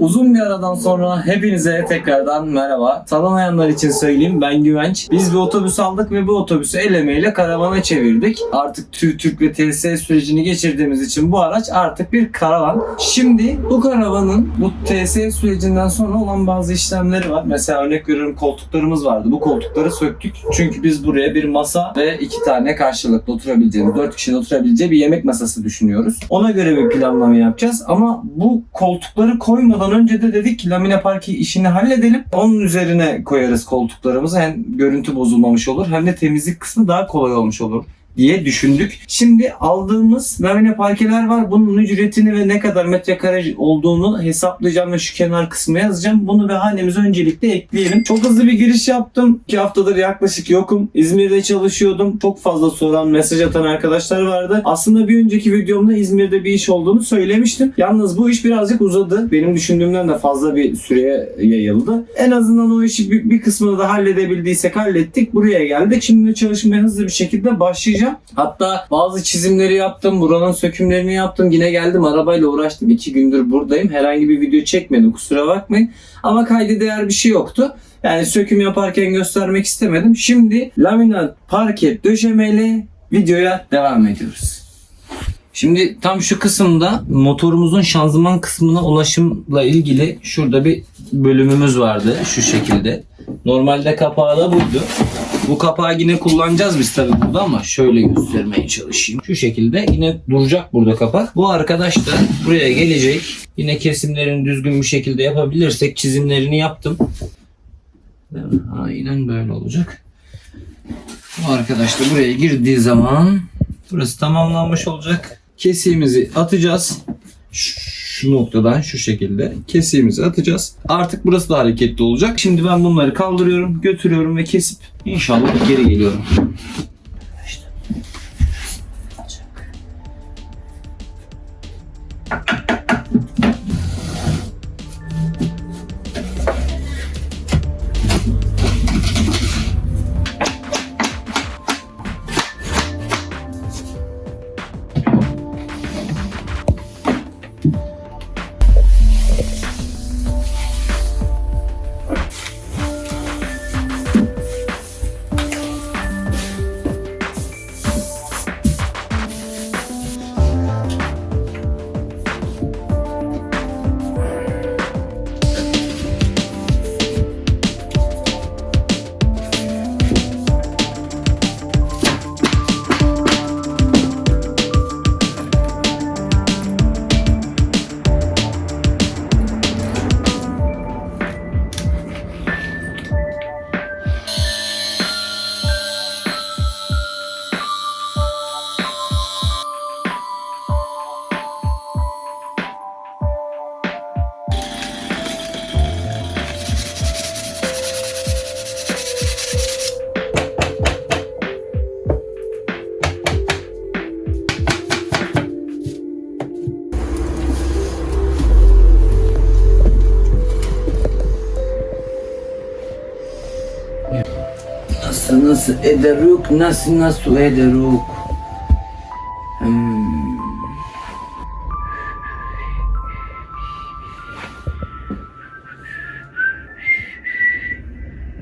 Uzun bir aradan sonra hepinize tekrardan merhaba. Tanımayanlar için söyleyeyim ben Güvenç. Biz bir otobüs aldık ve bu otobüsü el emeğiyle karavana çevirdik. Artık TÜ, TÜRK ve TSE sürecini geçirdiğimiz için bu araç artık bir karavan. Şimdi bu karavanın bu TSE sürecinden sonra olan bazı işlemleri var. Mesela örnek veriyorum koltuklarımız vardı. Bu koltukları söktük. Çünkü biz buraya bir masa ve iki tane karşılıklı oturabileceğimiz, dört kişinin oturabileceği bir yemek masası düşünüyoruz. Ona göre bir planlama yapacağız. Ama bu koltukları koymadan önce de dedik ki lamine parki işini halledelim. Onun üzerine koyarız koltuklarımızı. Hem görüntü bozulmamış olur hem de temizlik kısmı daha kolay olmuş olur diye düşündük. Şimdi aldığımız lamine parkeler var. Bunun ücretini ve ne kadar metrekare olduğunu hesaplayacağım ve şu kenar kısmına yazacağım. Bunu ve hanemize öncelikle ekleyelim. Çok hızlı bir giriş yaptım. 2 haftadır yaklaşık yokum. İzmir'de çalışıyordum. Çok fazla soran, mesaj atan arkadaşlar vardı. Aslında bir önceki videomda İzmir'de bir iş olduğunu söylemiştim. Yalnız bu iş birazcık uzadı. Benim düşündüğümden de fazla bir süreye yayıldı. En azından o işi bir, bir kısmını da halledebildiysek hallettik. Buraya geldik. Şimdi çalışmaya hızlı bir şekilde başlayacağım. Hatta bazı çizimleri yaptım. Buranın sökümlerini yaptım. Yine geldim arabayla uğraştım. İki gündür buradayım. Herhangi bir video çekmedim. Kusura bakmayın. Ama kayda değer bir şey yoktu. Yani söküm yaparken göstermek istemedim. Şimdi laminat parket döşemeyle videoya devam ediyoruz. Şimdi tam şu kısımda motorumuzun şanzıman kısmına ulaşımla ilgili şurada bir bölümümüz vardı şu şekilde. Normalde kapağı da buydu. Bu kapağı yine kullanacağız biz tabii burada ama şöyle göstermeye çalışayım. Şu şekilde yine duracak burada kapak. Bu arkadaş da buraya gelecek. Yine kesimlerini düzgün bir şekilde yapabilirsek çizimlerini yaptım. Aynen böyle olacak. Bu arkadaş da buraya girdiği zaman burası tamamlanmış olacak. Kesiğimizi atacağız. Şu noktadan şu şekilde kesiğimizi atacağız. Artık burası da hareketli olacak. Şimdi ben bunları kaldırıyorum, götürüyorum ve kesip inşallah geri geliyorum. İşte. Ederuk, nasıl nasıl ederuk. Hmm.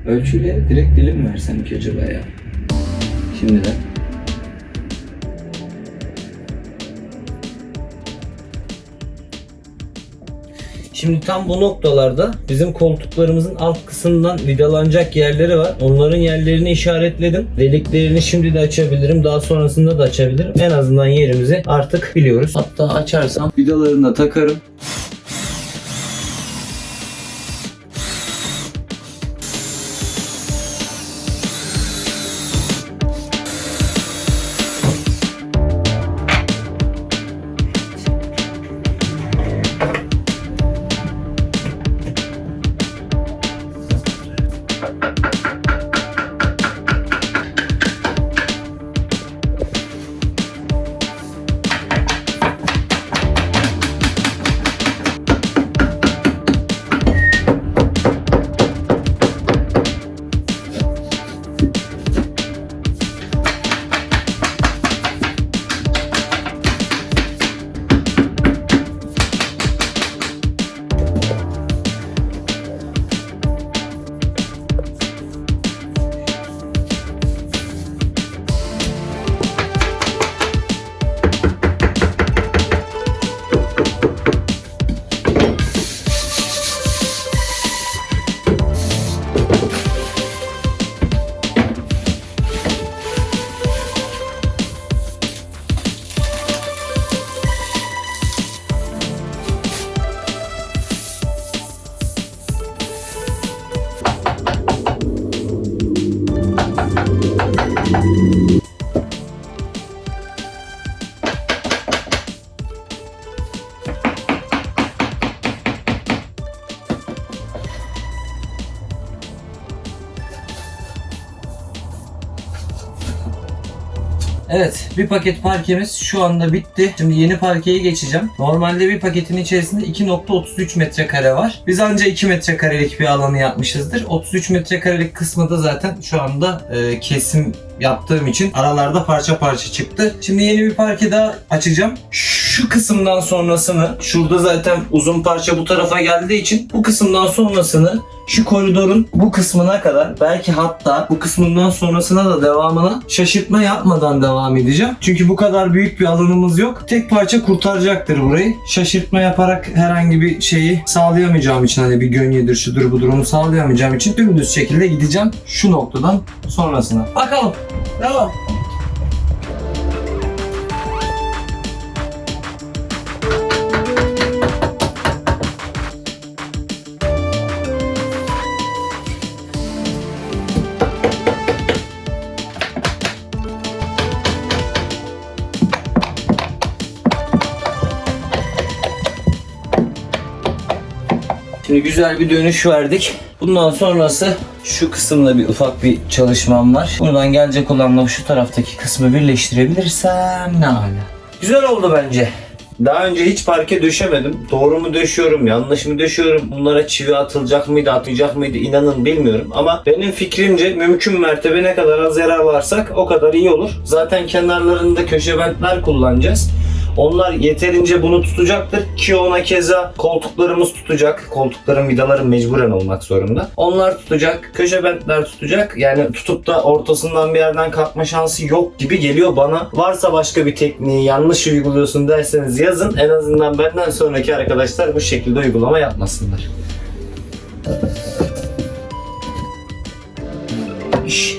Ölçüyle direkt dilim versem ki acaba ya? Şimdiden. Şimdi tam bu noktalarda bizim koltuklarımızın alt kısmından vidalanacak yerleri var. Onların yerlerini işaretledim. Deliklerini şimdi de açabilirim. Daha sonrasında da açabilirim. En azından yerimizi artık biliyoruz. Hatta açarsam vidalarını da takarım. Evet bir paket parkemiz şu anda bitti. Şimdi yeni parkeye geçeceğim. Normalde bir paketin içerisinde 2.33 metrekare var. Biz anca 2 metrekarelik bir alanı yapmışızdır. 33 metrekarelik kısmı da zaten şu anda e, kesim yaptığım için aralarda parça parça çıktı. Şimdi yeni bir parke daha açacağım. Şu kısımdan sonrasını şurada zaten uzun parça bu tarafa geldiği için bu kısımdan sonrasını şu koridorun bu kısmına kadar belki hatta bu kısmından sonrasına da devamına şaşırtma yapmadan devam edeceğim. Çünkü bu kadar büyük bir alanımız yok. Tek parça kurtaracaktır burayı. Şaşırtma yaparak herhangi bir şeyi sağlayamayacağım için hani bir gönyedir şudur budur onu sağlayamayacağım için dümdüz şekilde gideceğim şu noktadan sonrasına. Bakalım. Devam. Şimdi güzel bir dönüş verdik. Bundan sonrası şu kısımda bir ufak bir çalışmam var. Buradan gelecek olanla şu taraftaki kısmı birleştirebilirsem ne hala. Güzel oldu bence. Daha önce hiç parke döşemedim. Doğru mu döşüyorum, yanlış mı döşüyorum? Bunlara çivi atılacak mıydı, atmayacak mıydı inanın bilmiyorum. Ama benim fikrimce mümkün mertebe ne kadar az yarar varsak o kadar iyi olur. Zaten kenarlarında köşe bentler kullanacağız. Onlar yeterince bunu tutacaktır ki ona keza koltuklarımız tutacak. Koltukların vidaları mecburen olmak zorunda. Onlar tutacak. Köşe bentler tutacak. Yani tutup da ortasından bir yerden kalkma şansı yok gibi geliyor bana. Varsa başka bir tekniği yanlış uyguluyorsun derseniz yazın. En azından benden sonraki arkadaşlar bu şekilde uygulama yapmasınlar. İş.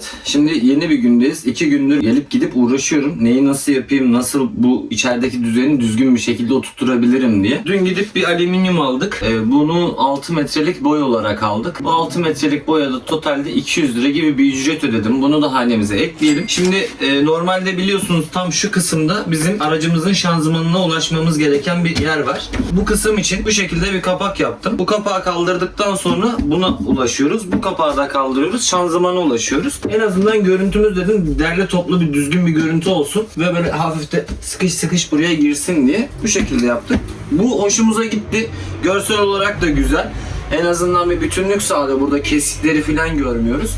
Evet, şimdi yeni bir gündeyiz. İki gündür gelip gidip uğraşıyorum. Neyi nasıl yapayım, nasıl bu içerideki düzeni düzgün bir şekilde oturtturabilirim diye. Dün gidip bir alüminyum aldık. Ee, bunu 6 metrelik boy olarak aldık. Bu 6 metrelik boyada totalde 200 lira gibi bir ücret ödedim. Bunu da hanemize ekleyelim. Şimdi e, normalde biliyorsunuz tam şu kısımda bizim aracımızın şanzımanına ulaşmamız gereken bir yer var. Bu kısım için bu şekilde bir kapak yaptım. Bu kapağı kaldırdıktan sonra buna ulaşıyoruz. Bu kapağı da kaldırıyoruz. Şanzımana ulaşıyoruz. En azından görüntümüz dedim derli toplu bir düzgün bir görüntü olsun ve böyle hafif de sıkış sıkış buraya girsin diye bu şekilde yaptık. Bu hoşumuza gitti. Görsel olarak da güzel. En azından bir bütünlük sağlıyor. Burada kesikleri falan görmüyoruz.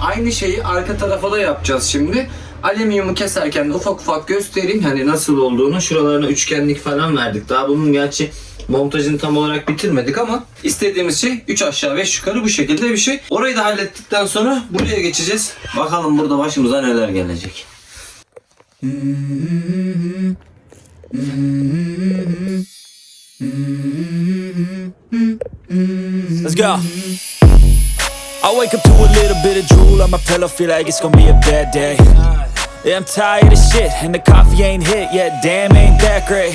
Aynı şeyi arka tarafa da yapacağız şimdi. Alüminyumu keserken de ufak ufak göstereyim hani nasıl olduğunu. Şuralarına üçgenlik falan verdik. Daha bunun gerçi montajını tam olarak bitirmedik ama istediğimiz şey 3 aşağı 5 yukarı bu şekilde bir şey. Orayı da hallettikten sonra buraya geçeceğiz. Bakalım burada başımıza neler gelecek. Let's go. I wake up to a little bit of drool on my pillow, feel like it's gonna be a bad day. Yeah, I'm tired of shit, and the coffee ain't hit yet, damn, ain't that great.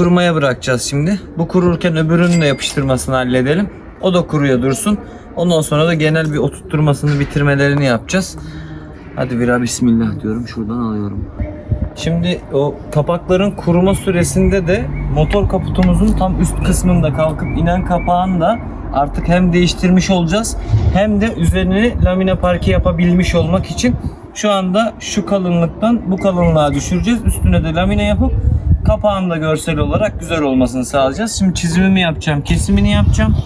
Kurumaya bırakacağız şimdi. Bu kururken öbürünün de yapıştırmasını halledelim. O da kuruya dursun. Ondan sonra da genel bir oturtturmasını bitirmelerini yapacağız. Hadi bira bismillah diyorum. Şuradan alıyorum. Şimdi o kapakların kuruma süresinde de motor kaputumuzun tam üst kısmında kalkıp inen kapağını da artık hem değiştirmiş olacağız hem de üzerine lamine parke yapabilmiş olmak için şu anda şu kalınlıktan bu kalınlığa düşüreceğiz. Üstüne de lamine yapıp kapağın da görsel olarak güzel olmasını sağlayacağız. Şimdi çizimimi yapacağım, kesimini yapacağım.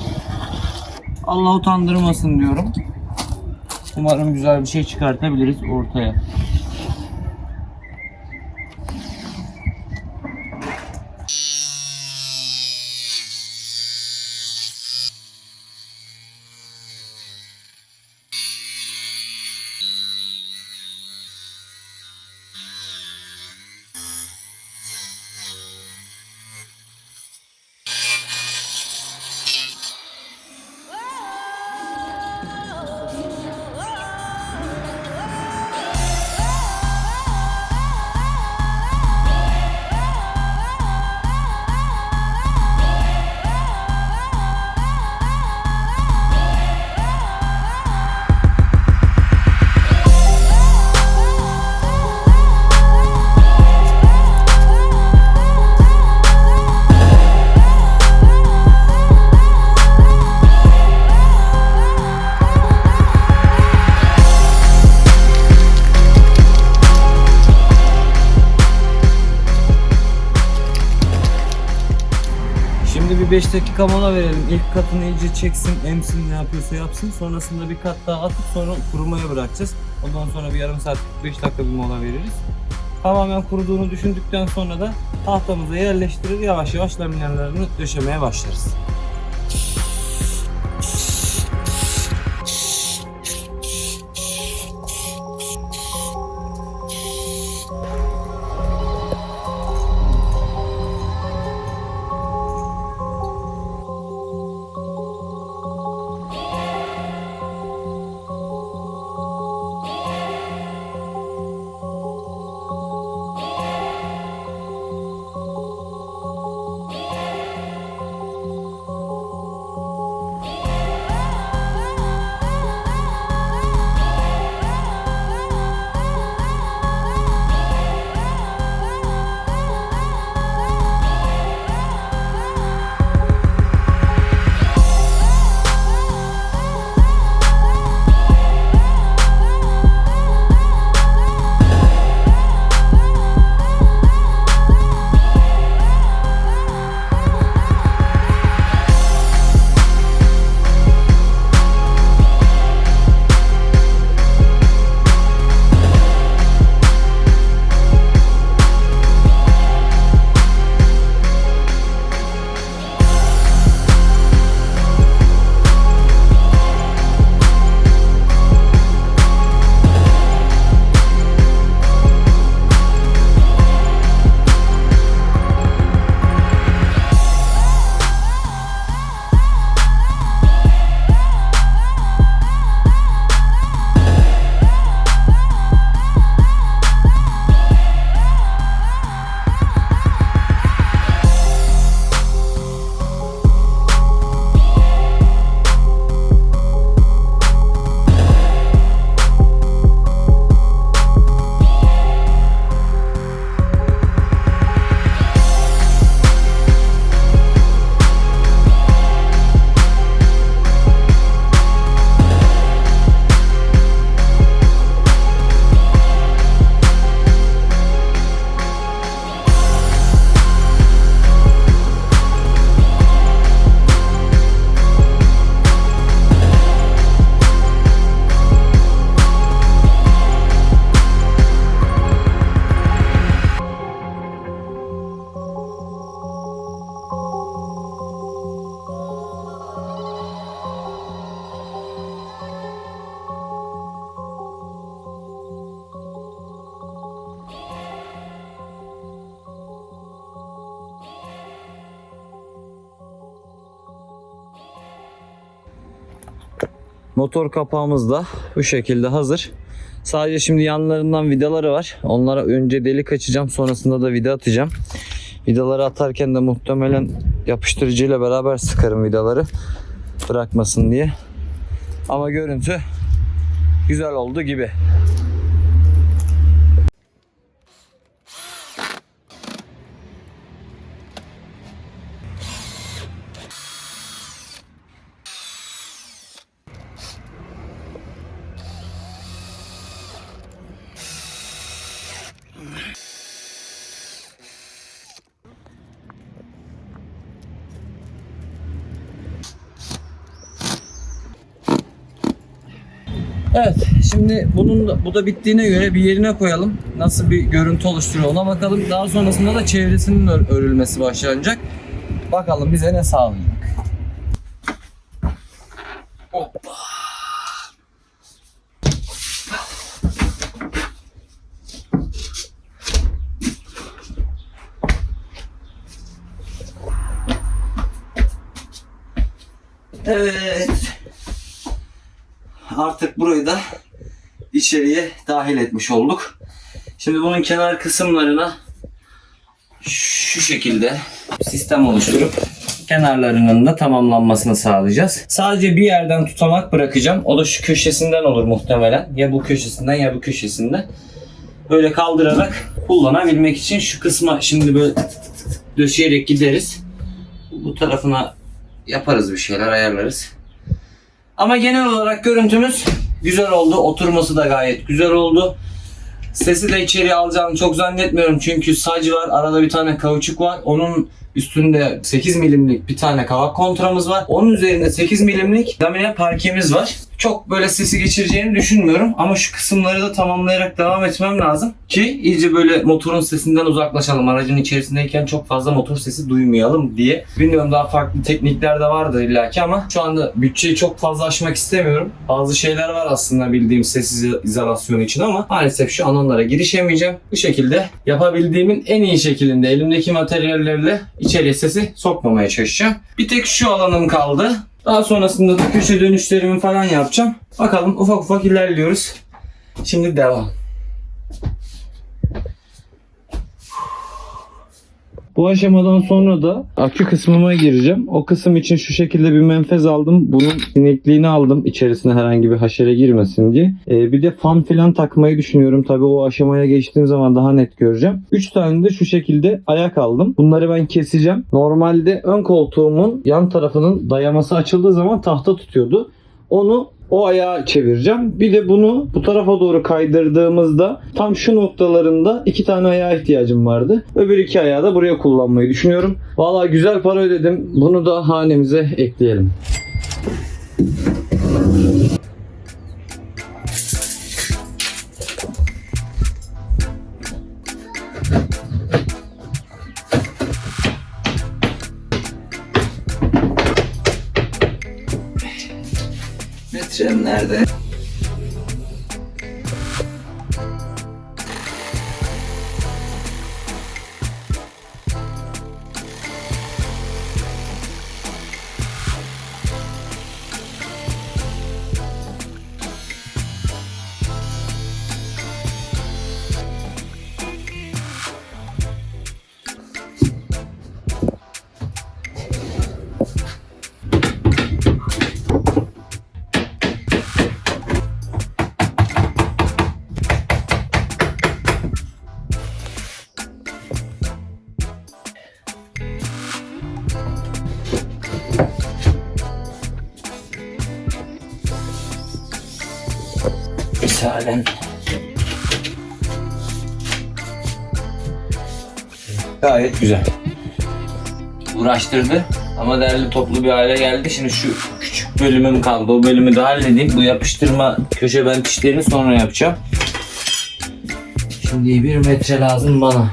Allah utandırmasın diyorum. Umarım güzel bir şey çıkartabiliriz ortaya. 5 dakika mola verelim. İlk katını iyice çeksin, emsin ne yapıyorsa yapsın. Sonrasında bir kat daha atıp sonra kurumaya bırakacağız. Ondan sonra bir yarım saat 45 dakika bir mola veririz. Tamamen kuruduğunu düşündükten sonra da tahtamıza yerleştirir yavaş yavaş laminelerini döşemeye başlarız. Motor kapağımız da bu şekilde hazır. Sadece şimdi yanlarından vidaları var. Onlara önce delik açacağım. Sonrasında da vida atacağım. Vidaları atarken de muhtemelen yapıştırıcıyla beraber sıkarım vidaları. Bırakmasın diye. Ama görüntü güzel oldu gibi. Evet, şimdi bunun da, bu da bittiğine göre bir yerine koyalım. Nasıl bir görüntü oluşturuyor ona bakalım. Daha sonrasında da çevresinin ör- örülmesi başlanacak. Bakalım bize ne sağlayacak. İçeriye dahil etmiş olduk. Şimdi bunun kenar kısımlarına şu şekilde sistem oluşturup kenarlarının da tamamlanmasını sağlayacağız. Sadece bir yerden tutamak bırakacağım. O da şu köşesinden olur muhtemelen. Ya bu köşesinden ya bu köşesinden. Böyle kaldırarak kullanabilmek için şu kısma şimdi böyle döşeyerek gideriz. Bu tarafına yaparız bir şeyler ayarlarız. Ama genel olarak görüntümüz güzel oldu. Oturması da gayet güzel oldu. Sesi de içeriye alacağımı çok zannetmiyorum. Çünkü sac var. Arada bir tane kauçuk var. Onun üstünde 8 milimlik bir tane kavak kontramız var. Onun üzerinde 8 milimlik lamine parkemiz var. Çok böyle sesi geçireceğini düşünmüyorum. Ama şu kısımları da tamamlayarak devam etmem lazım. Ki iyice böyle motorun sesinden uzaklaşalım. Aracın içerisindeyken çok fazla motor sesi duymayalım diye. Bilmiyorum daha farklı teknikler de vardır illaki ama şu anda bütçeyi çok fazla aşmak istemiyorum. Bazı şeyler var aslında bildiğim ses iz- izolasyonu için ama maalesef şu an onlara girişemeyeceğim. Bu şekilde yapabildiğimin en iyi şekilde elimdeki materyallerle içeriye sesi sokmamaya çalışacağım. Bir tek şu alanım kaldı. Daha sonrasında da köşe dönüşlerimi falan yapacağım. Bakalım ufak ufak ilerliyoruz. Şimdi devam. Bu aşamadan sonra da akü kısmıma gireceğim. O kısım için şu şekilde bir menfez aldım. Bunun sinekliğini aldım içerisine herhangi bir haşere girmesin diye. Ee, bir de fan filan takmayı düşünüyorum. Tabii o aşamaya geçtiğim zaman daha net göreceğim. 3 tane de şu şekilde ayak aldım. Bunları ben keseceğim. Normalde ön koltuğumun yan tarafının dayaması açıldığı zaman tahta tutuyordu. Onu o ayağa çevireceğim. Bir de bunu bu tarafa doğru kaydırdığımızda tam şu noktalarında iki tane ayağa ihtiyacım vardı. Öbür iki ayağı da buraya kullanmayı düşünüyorum. Valla güzel para ödedim. Bunu da hanemize ekleyelim. there. Güzel. Uğraştırdı ama değerli toplu bir hale geldi. Şimdi şu küçük bölümüm kaldı. O bölümü de halledeyim. Bu yapıştırma köşe bent işlerini sonra yapacağım. Şimdi bir metre lazım bana.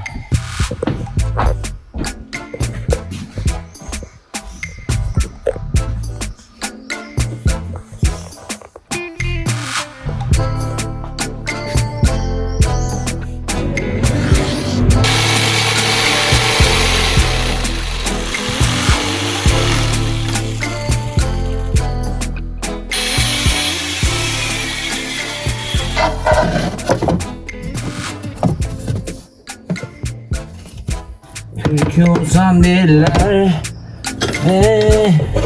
Miller. Eh. eh.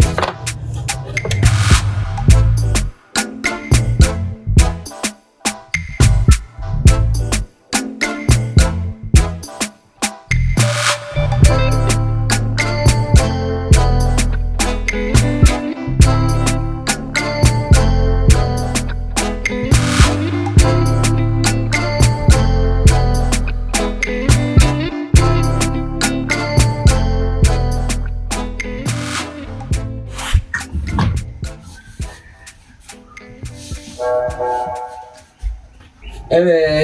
Yeah.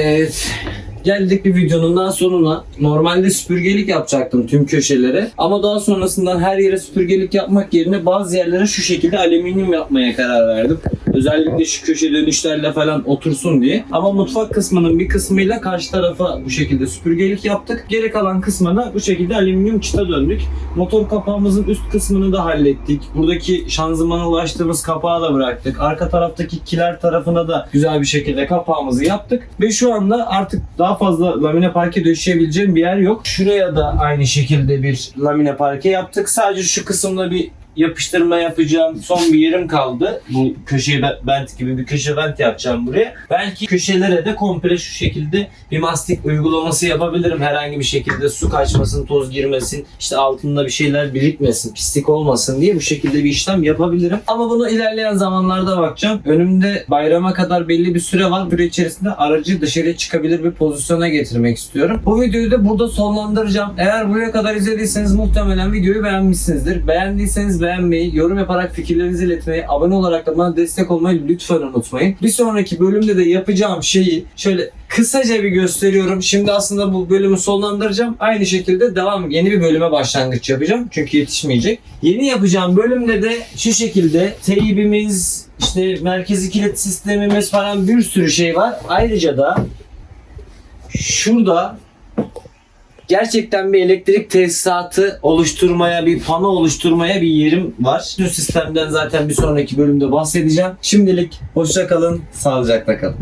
Geldik bir videonun daha sonuna. Normalde süpürgelik yapacaktım tüm köşelere. Ama daha sonrasından her yere süpürgelik yapmak yerine bazı yerlere şu şekilde alüminyum yapmaya karar verdim. Özellikle şu köşe dönüşlerle falan otursun diye. Ama mutfak kısmının bir kısmıyla karşı tarafa bu şekilde süpürgelik yaptık. Geri kalan kısmına bu şekilde alüminyum çıta döndük. Motor kapağımızın üst kısmını da hallettik. Buradaki şanzımana ulaştığımız kapağı da bıraktık. Arka taraftaki kiler tarafına da güzel bir şekilde kapağımızı yaptık. Ve şu anda artık daha fazla lamine parke döşeyebileceğim bir yer yok. Şuraya da aynı şekilde bir lamine parke yaptık. Sadece şu kısımda bir yapıştırma yapacağım son bir yerim kaldı. Bu köşeye be- bent gibi bir köşe bent yapacağım buraya. Belki köşelere de komple şu şekilde bir mastik uygulaması yapabilirim. Herhangi bir şekilde su kaçmasın, toz girmesin, işte altında bir şeyler birikmesin, pislik olmasın diye bu şekilde bir işlem yapabilirim. Ama bunu ilerleyen zamanlarda bakacağım. Önümde bayrama kadar belli bir süre var. Süre içerisinde aracı dışarıya çıkabilir bir pozisyona getirmek istiyorum. Bu videoyu da burada sonlandıracağım. Eğer buraya kadar izlediyseniz muhtemelen videoyu beğenmişsinizdir. Beğendiyseniz beğenmeyi, yorum yaparak fikirlerinizi iletmeyi, abone olarak da bana destek olmayı lütfen unutmayın. Bir sonraki bölümde de yapacağım şeyi şöyle kısaca bir gösteriyorum. Şimdi aslında bu bölümü sonlandıracağım. Aynı şekilde devam yeni bir bölüme başlangıç yapacağım. Çünkü yetişmeyecek. Yeni yapacağım bölümde de şu şekilde teybimiz, işte merkezi kilit sistemimiz falan bir sürü şey var. Ayrıca da şurada gerçekten bir elektrik tesisatı oluşturmaya, bir pano oluşturmaya bir yerim var. Bu sistemden zaten bir sonraki bölümde bahsedeceğim. Şimdilik hoşça kalın, sağlıcakla kalın.